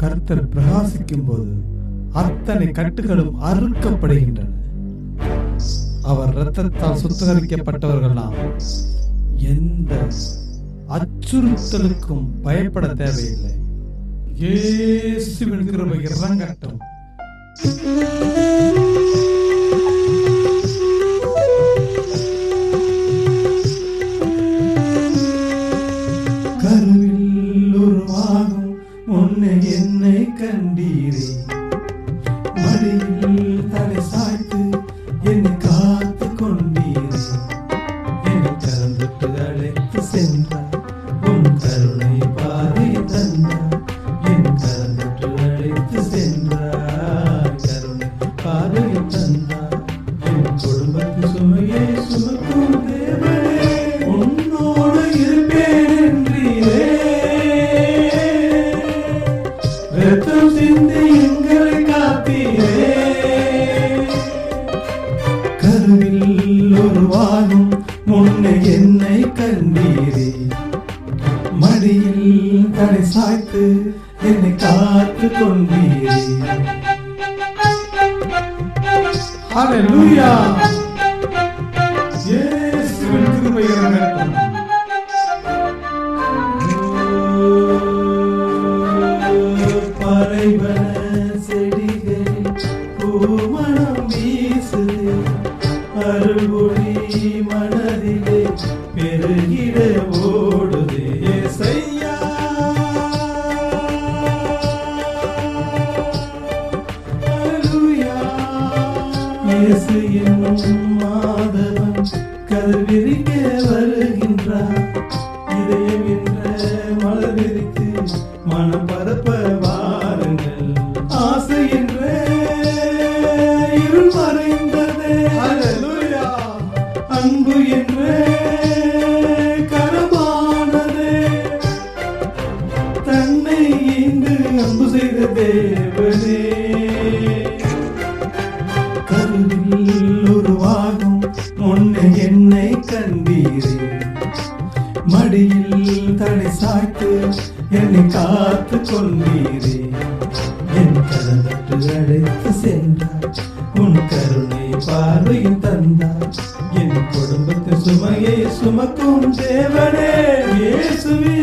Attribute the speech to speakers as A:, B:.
A: கர்த்தர் பிரகாசிக்கும் போது அத்தனை கட்டுகளும் அறுக்கப்படுகின்றன. அவர் இரத்தத்தால் சுத்திகரிக்கப்பட்டவர்களாம் எந்த அச்சுறுத்தலுக்கும் பயப்பட தேவையில்லை. இயேசுவின் கிருபை இறங்கட்டும் கண்டீரே. மடியில் தலை சாய்த்து என்னை காத்து கொண்டீரே என்னை கலந்துட்டு அழைத்து சென்றார். உன் கருணை பாதை தந்தார். என் கலந்துட்டு அழைத்து சென்றார். கருணை பாதை சிந்தி எங்களை காத்தீரே. கருவில் உருவாகும் முன்னே என்னை கண்டீரே. மடியில் தலை சாய்த்து என்னை காத்து கொண்டீரே. Hallelujah! மனதிலே பெருகிட ஓடுதே. செய்யா இயேசு தேவனே கருவில் உருவாகும் முன்னே என்னை கண்டீரே. மடியில் தலை சாய்த்து என்னை காத்து கொண்டீரே என் அழைத்து சென்றார். உன் கருணை பார்வையும் தந்தார். என் சுமையை சுமக்கும் தேவனே இயேசுவே.